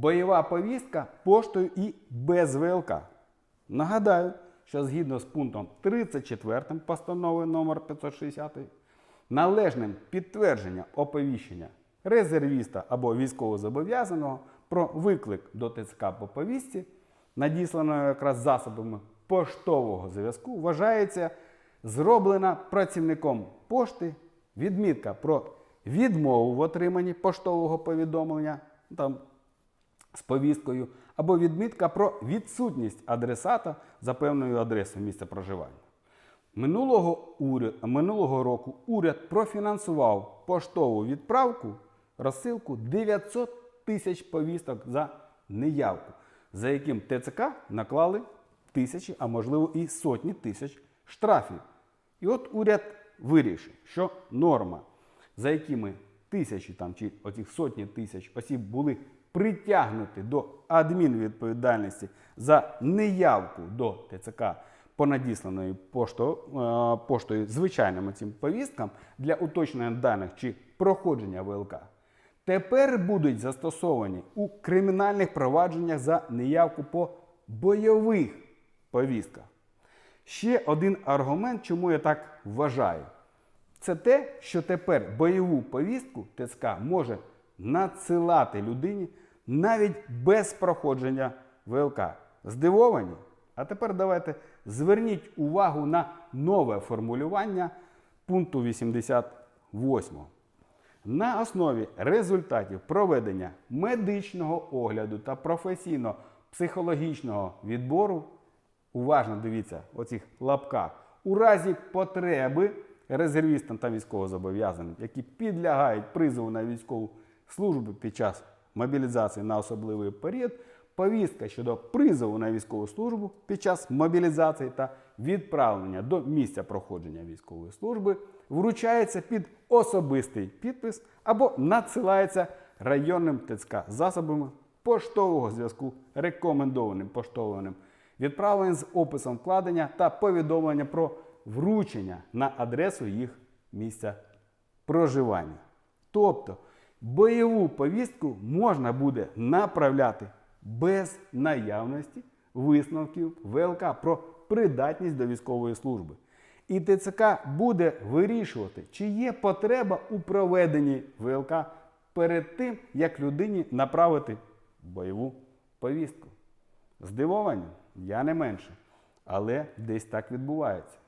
бойова повістка поштою і без ВЛК. Нагадаю, що згідно з пунктом 34 постанови номер 560 належним підтвердження оповіщення резервіста або військовозобов'язаного про виклик до ТЦК по повістці, надісланої якраз засобами поштового зв'язку, вважається зроблена працівником пошти відмітка про відмову в отриманні поштового повідомлення там, з повісткою, або відмітка про відсутність адресата за певною адресою місця проживання. Минулого, уряд, минулого року уряд профінансував поштову відправку розсилку 900 тисяч повісток за неявку, за яким ТЦК наклали тисячі, а можливо і сотні тисяч штрафів. І от уряд вирішив, що норма, за якими тисячі там, чи оцих сотні тисяч осіб були притягнуті до адмінвідповідальності за неявку до ТЦК по надісланої поштою, е, поштою звичайним цим повісткам для уточнення даних чи проходження ВЛК, тепер будуть застосовані у кримінальних провадженнях за неявку по бойових повістках. Ще один аргумент, чому я так вважаю, це те, що тепер бойову повістку ТЦК може надсилати людині навіть без проходження ВЛК. Здивовані? А тепер давайте зверніть увагу на нове формулювання пункту 88. На основі результатів проведення медичного огляду та професійно-психологічного відбору, уважно дивіться оцих лапках, у разі потреби резервістам та військовозобов'язаним, які підлягають призову на військову службу під час мобілізації на особливий період, повістка щодо призову на військову службу під час мобілізації та відправлення до місця проходження військової служби вручається під особистий підпис або надсилається районним ТЦК засобами поштового зв'язку рекомендованим поштовим відправленням з описом вкладення та повідомлення про вручення на адресу їх місця проживання. Тобто бойову повістку можна буде направляти без наявності висновків ВЛК про придатність до військової служби. І ТЦК буде вирішувати, чи є потреба у проведенні ВЛК перед тим, як людині направити бойову повістку. Здивовані? Я не менше. Але десь так відбувається.